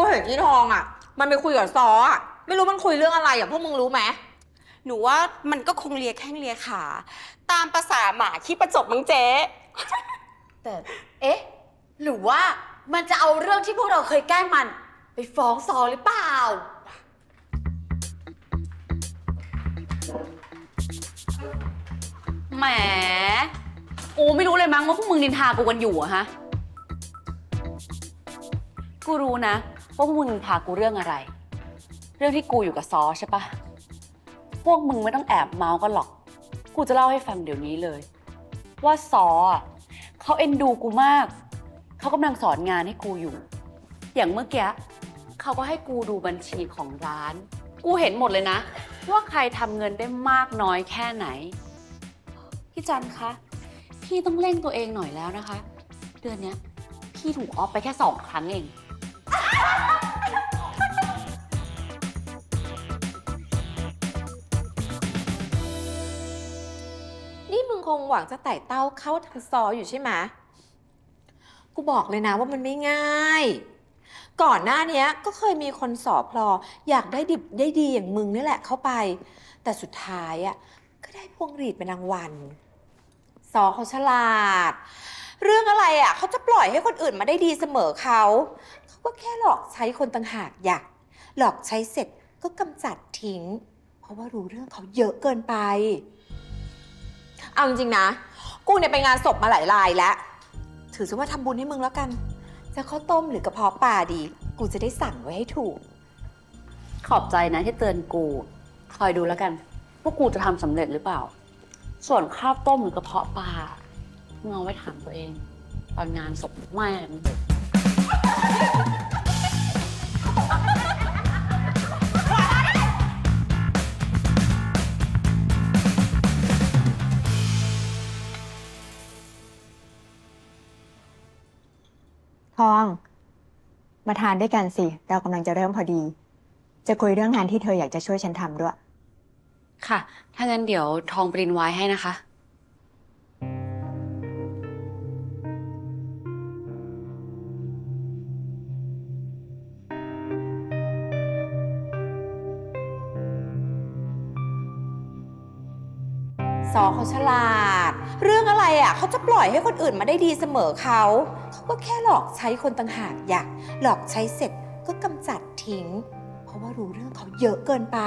กูเห็นอีทองอะ มันไปคุยกับซออะ ไม่รู้มันคุยเรื่องอะไรอะพวกมึงรู้ไหมหนูว่ามันก็คงเลียแข้งเลียขา ตามภาษาหมาขี้ประจบมั้งเจ๊ แต่เอ๊ะ หรือว่ามันจะเอาเรื่องที่พวกเราเคยแกล้งมัน ไปฟ้องซอหรือเปล่า แหม กูไม่รู้เลยมั้งว่าพวกมึงนินทากูกันอยู่อะฮะ กูรู้นะ ว่าพวกมึงนินทากูเรื่องอะไร เรื่องที่กูอยู่กับซอใช่ปะพวกมึงไม่ต้องแอบเมาส์กันหรอก กูจะเล่าให้ฟังเดี๋ยวนี้เลย ว่าซออะเขาเอ็นดูกูมาก เขากำลังสอนงานให้กูอยู่ อย่างเมื่อกี้เขาก็ให้กูดูบัญชีของร้าน กูเห็นหมดเลยนะ ว่าใครทำเงินได้มากน้อยแค่ไหน พี่จันคะ พี่ต้องเร่งตัวเองหน่อยแล้วนะคะ เดือนเนี้ยพี่ถูกออฟไปแค่สองครั้งเอง นี่มึงคงหวังจะไต่เต้าเข้าทางซออยู่ใช่ไหมกูบอกเลยนะว่ามันไม่ง่าย ก่อนหน้านี้ก็เคยมีคนสอบพลออยากได้ดิบได้ดีอย่างมึงนี่แหละเข้าไป แต่สุดท้ายอะก็ได้พวงหรีดเป็นรางวัลซอเขาฉลาด เรื่องอะไรอะเขาจะปล่อยให้คนอื่นมาได้ดีเสมอเขาเขาก็แค่หลอกใช้คนต่างหากอยากหลอกใช้เสร็จก็กำจัดทิ้ง เพราะว่ารู้เรื่องเขาเยอะเกินไป เอาจริงๆนะ กูเนี่ยไปงานศพมาหลายรายแล้ว ถือซะว่าทำบุญให้มึงแล้วกัน จะข้าวต้มหรือกระเพาะปลาดี กูจะได้สั่งไว้ให้ถูก ขอบใจนะที่เตือนกู คอยดูแล้วกัน ว่ากูจะทำสำเร็จหรือเปล่า ส่วนข้าวต้มหรือกระเพาะปลา มึงเอาไว้ถามตัวเอง ตอนงานศพแม่งทอง มาทานด้วยกันสิ เรากำลังจะเริ่มพอดี จะคุยเรื่องงานที่เธออยากจะช่วยฉันทำด้วย ค่ะ ถ้างั้นเดี๋ยวทองปรินไว้ให้นะคะ ซอเขาฉลาด เรื่องอะไรอะเขาจะปล่อยให้คนอื่นมาได้ดีเสมอเขาเขาก็แค่หลอกใช้คนต่างหากอยากหลอกใช้เสร็จก็กำจัดทิ้ง เพราะว่ารู้เรื่องเขาเยอะเกินไป